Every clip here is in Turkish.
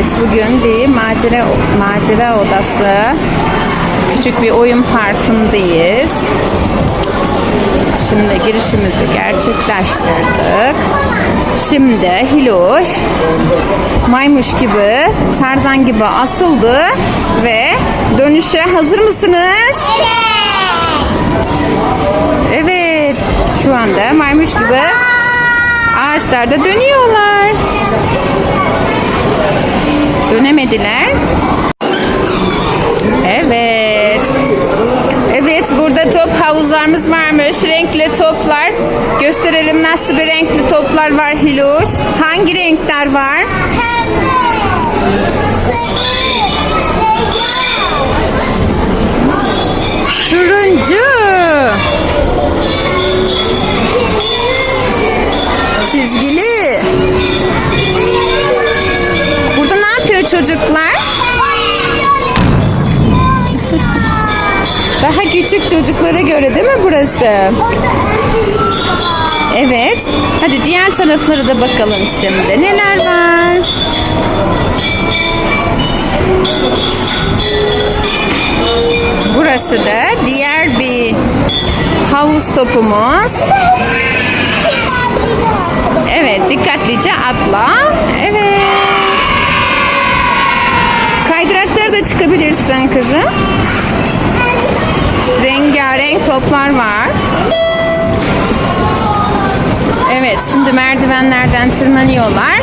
Evet, bugün bir macera macera odası. Küçük bir oyun parkındayız. Şimdi girişimizi gerçekleştirdik. Şimdi Hiloş maymuş gibi, Tarzan gibi asıldı ve dönüşe hazır mısınız? Evet. Şu anda maymuş gibi ağaçlarda dönüyorlar. Dönemediler. Evet. Evet burada top havuzlarımız varmış. Renkli toplar. Gösterelim nasıl bir renkli toplar var Hiloş. Hangi renkler var? Turuncu. Küçük çocuklara göre değil mi burası? Evet. Hadi diğer taraflara da bakalım şimdi. Neler var? Burası da diğer bir havuz topumuz. Evet, dikkatlice atla. Evet. Kaydıraklara da çıkabilirsin kızım. Rengarenk toplar var. Evet, şimdi merdivenlerden tırmanıyorlar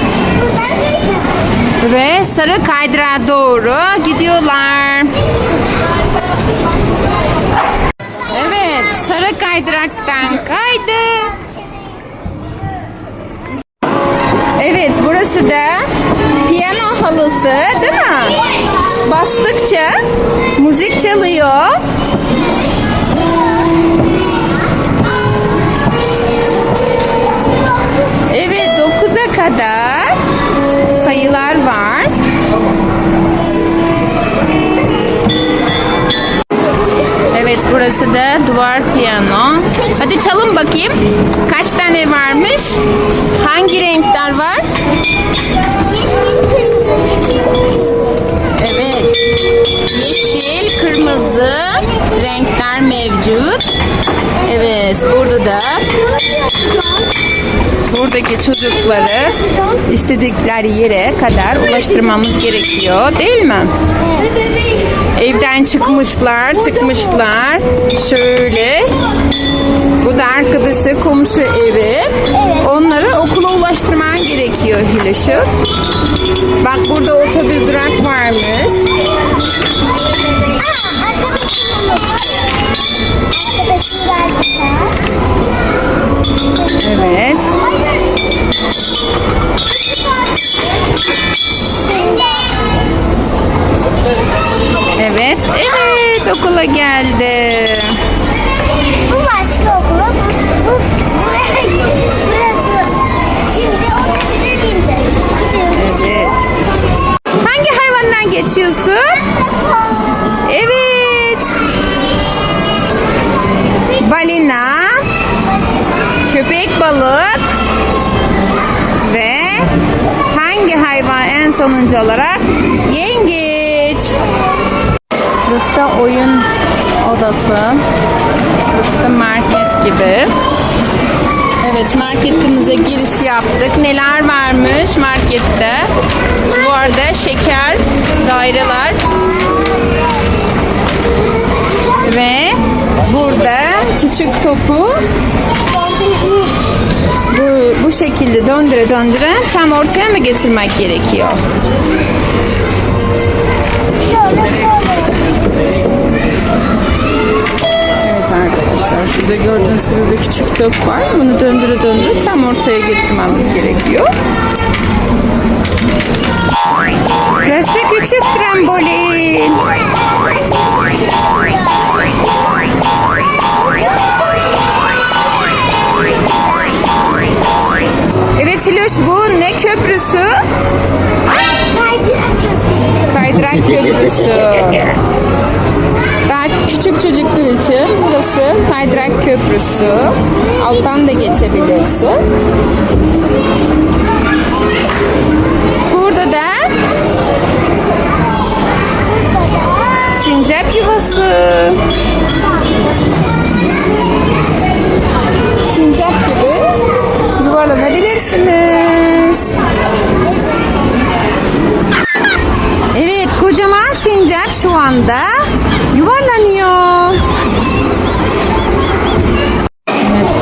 ve sarı kaydırağa doğru gidiyorlar. Evet, sarı kaydıraktan kaydı. Evet, burası da piyano halısı, değil mi? Bastıkça müzik çalıyor. Evet, 9'a kadar sayılar var. Evet, burası da duvar piyano. Hadi çalın bakayım. Kaç tane varmış? Hangi renkler var? Çocukları istedikleri yere kadar ulaştırmamız gerekiyor, değil mi? Evden çıkmışlar, çıkmışlar. Şöyle. Bu da arkadaşı komşu evi. Onları okula ulaştırman gerekiyor Hiloş'u. Bak burada otobüs durak varmış. Balık ve hangi hayvan en sonuncu olarak? Yengeç. Burası oyun odası. Burası market gibi. Evet marketimize giriş yaptık. Neler varmış markette? Bu arada şeker, daireler ve burada küçük topu bu, şekilde döndüre döndüre tam ortaya mı getirmek gerekiyor? Şöyle şöyle. Evet arkadaşlar şurada gördüğünüz gibi bir küçük top var. Bunu döndüre döndüre tam ortaya getirmemiz gerekiyor. Da küçük trambolin. Daha küçük çocuklar için burası kaydırak köprüsü. Alttan da geçebiliyorsun. Burada da sincap yuvası.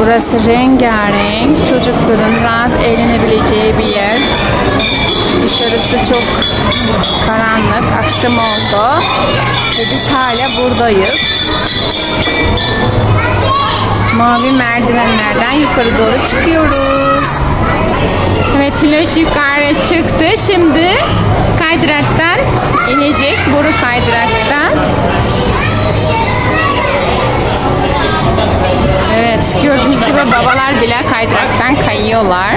Burası rengarenk. Çocukların rahat eğlenebileceği bir yer. Dışarısı çok karanlık. Akşam oldu. Ve biz hala buradayız. Mavi merdivenlerden yukarı doğru çıkıyoruz. Evet Hiloş yukarı çıktı. Şimdi kaydıraktan inecek. Boru kaydıraktan. Gördüğünüz gibi babalar bile kaydıraktan kayıyorlar.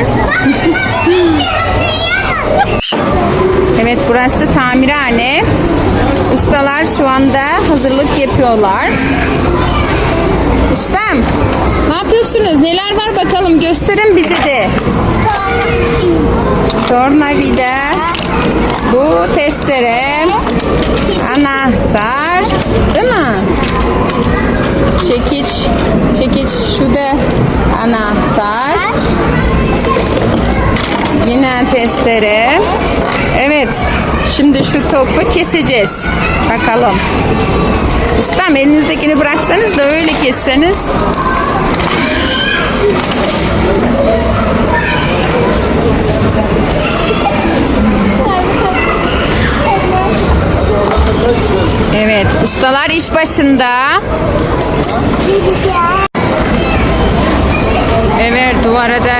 evet burası da tamirhane. Ustalar şu anda hazırlık yapıyorlar. Ustam ne yapıyorsunuz? Neler var bakalım gösterin bize de. Tornavida, bu testere, anahtar, değil mi? Çekiç, çekiç şu da anahtar. Yine testere. Evet, şimdi şu topu keseceğiz. Bakalım. Ustam elinizdekini bıraksanız da öyle kesseniz. Evet, ustalar iş başında. Evet, duvara da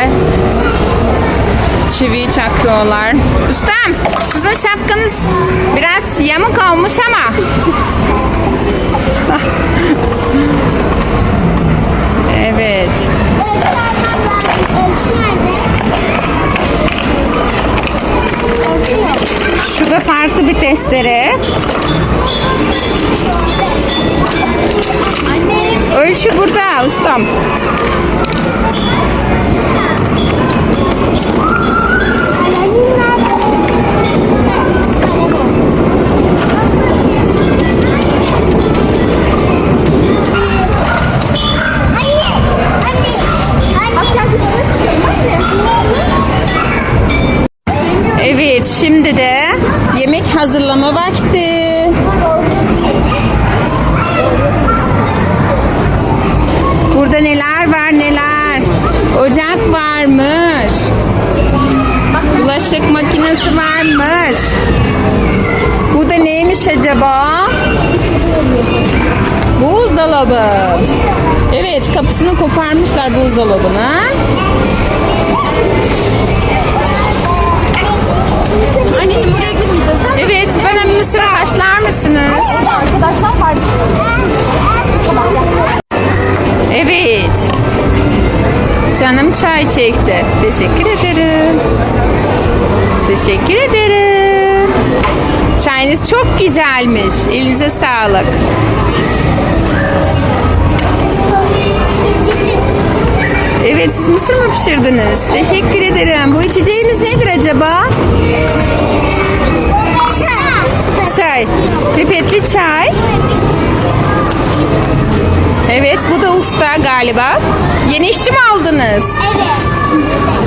çivi çakıyorlar. Ustam, sizin şapkanız biraz yamuk olmuş ama. Şimdi de yemek hazırlama vakti. Burada neler var neler. Ocak varmış. Bulaşık makinesi varmış. Bu da neymiş acaba? Buzdolabı. Evet kapısını koparmışlar buzdolabının. Çay çekti. Teşekkür ederim. Teşekkür ederim. Çayınız çok güzelmiş. Elinize sağlık. Evet siz mısır mı pişirdiniz? Teşekkür ederim. Bu içeceğiniz nedir acaba? Çay. Pipetli çay. Evet bu da usta galiba. Yeni işçi mi aldınız? Evet.